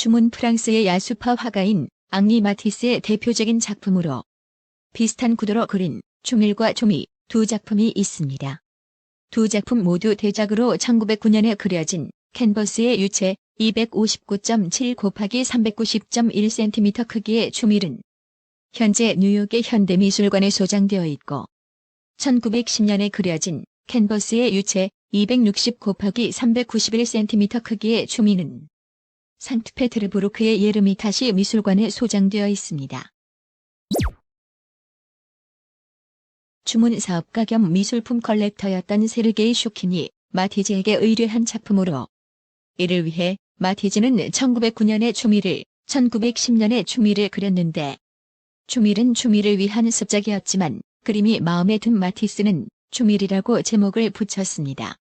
춤은 프랑스의 야수파 화가인 앙리 마티스의 대표적인 작품으로 비슷한 구도로 그린 춤일과 춤이 두 작품이 있습니다. 두 작품 모두 대작으로 1909년에 그려진 캔버스의 유체 259.7 곱하기 390.1cm 크기의 춤일은 현재 뉴욕의 현대미술관에 소장되어 있고 1910년에 그려진 캔버스의 유체 260 곱하기 391cm 크기의 춤이는 상트페테르부르크의 예르미타시 미술관에 소장되어 있습니다. 주문 사업가 겸 미술품 컬렉터였던 세르게이 쇼킨이 마티즈에게 의뢰한 작품으로 이를 위해 마티즈는 1909년에 추미를 1910년에 추미를 그렸는데 추밀은 추미를 위한 습작이었지만 그림이 마음에 든 마티스는 추밀이라고 제목을 붙였습니다.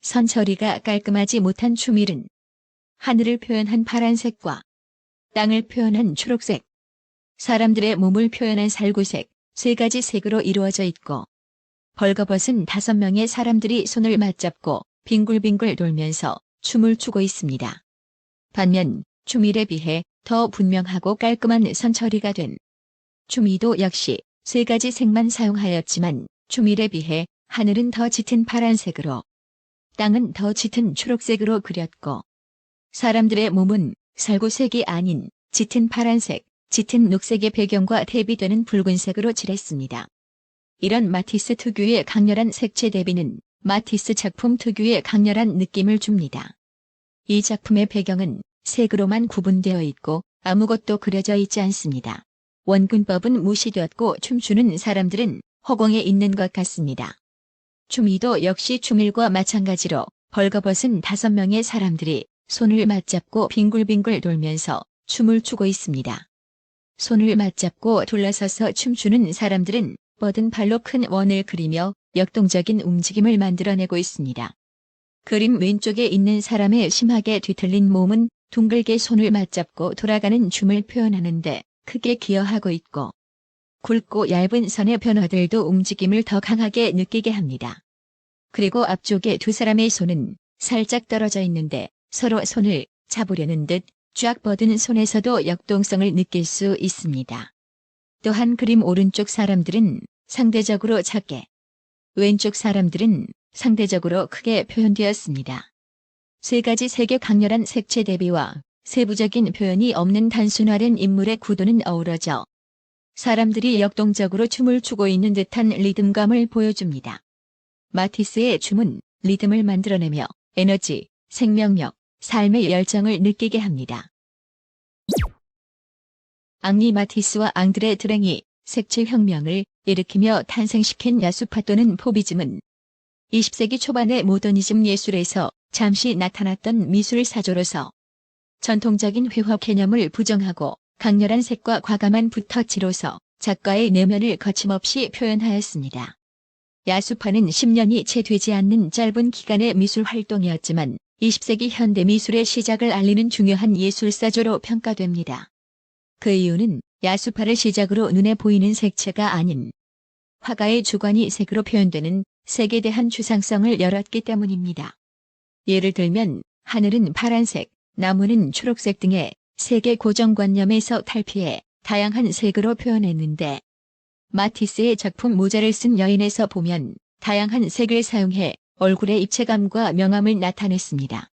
선처리가 깔끔하지 못한 추밀은 하늘을 표현한 파란색과 땅을 표현한 초록색, 사람들의 몸을 표현한 살구색, 세 가지 색으로 이루어져 있고 벌거벗은 다섯 명의 사람들이 손을 맞잡고 빙글빙글 돌면서 춤을 추고 있습니다. 반면 추밀에 비해 더 분명하고 깔끔한 선처리가 된 추미도 역시 세 가지 색만 사용하였지만 추밀에 비해 하늘은 더 짙은 파란색으로 땅은 더 짙은 초록색으로 그렸고 사람들의 몸은 살구색이 아닌 짙은 파란색, 짙은 녹색의 배경과 대비되는 붉은색으로 칠했습니다. 이런 마티스 특유의 강렬한 색채 대비는 마티스 작품 특유의 강렬한 느낌을 줍니다. 이 작품의 배경은 색으로만 구분되어 있고 아무것도 그려져 있지 않습니다. 원근법은 무시되었고 춤추는 사람들은 허공에 있는 것 같습니다. 춤이도 역시 춤일과 마찬가지로 벌거벗은 다섯 명의 사람들이 손을 맞잡고 빙글빙글 돌면서 춤을 추고 있습니다. 손을 맞잡고 둘러서서 춤추는 사람들은 뻗은 발로 큰 원을 그리며 역동적인 움직임을 만들어내고 있습니다. 그림 왼쪽에 있는 사람의 심하게 뒤틀린 몸은 둥글게 손을 맞잡고 돌아가는 춤을 표현하는데 크게 기여하고 있고 굵고 얇은 선의 변화들도 움직임을 더 강하게 느끼게 합니다. 그리고 앞쪽에 두 사람의 손은 살짝 떨어져 있는데 서로 손을 잡으려는 듯 쫙 뻗은 손에서도 역동성을 느낄 수 있습니다. 또한 그림 오른쪽 사람들은 상대적으로 작게, 왼쪽 사람들은 상대적으로 크게 표현되었습니다. 세 가지 색의 강렬한 색채 대비와 세부적인 표현이 없는 단순화된 인물의 구도는 어우러져 사람들이 역동적으로 춤을 추고 있는 듯한 리듬감을 보여줍니다. 마티스의 춤은 리듬을 만들어내며 에너지, 생명력, 삶의 열정을 느끼게 합니다. 앙리 마티스와 앙드레 드랭이 색칠 혁명을 일으키며 탄생시킨 야수파 또는 포비즘은 20세기 초반의 모더니즘 예술에서 잠시 나타났던 미술 사조로서 전통적인 회화 개념을 부정하고 강렬한 색과 과감한 붓터치로서 작가의 내면을 거침없이 표현하였습니다. 야수파는 10년이 채 되지 않는 짧은 기간의 미술 활동이었지만 20세기 현대 미술의 시작을 알리는 중요한 예술사조로 평가됩니다. 그 이유는 야수파를 시작으로 눈에 보이는 색채가 아닌 화가의 주관이 색으로 표현되는 색에 대한 추상성을 열었기 때문입니다. 예를 들면 하늘은 파란색, 나무는 초록색 등의 색의 고정관념에서 탈피해 다양한 색으로 표현했는데 마티스의 작품 모자를 쓴 여인에서 보면 다양한 색을 사용해 얼굴의 입체감과 명암을 나타냈습니다.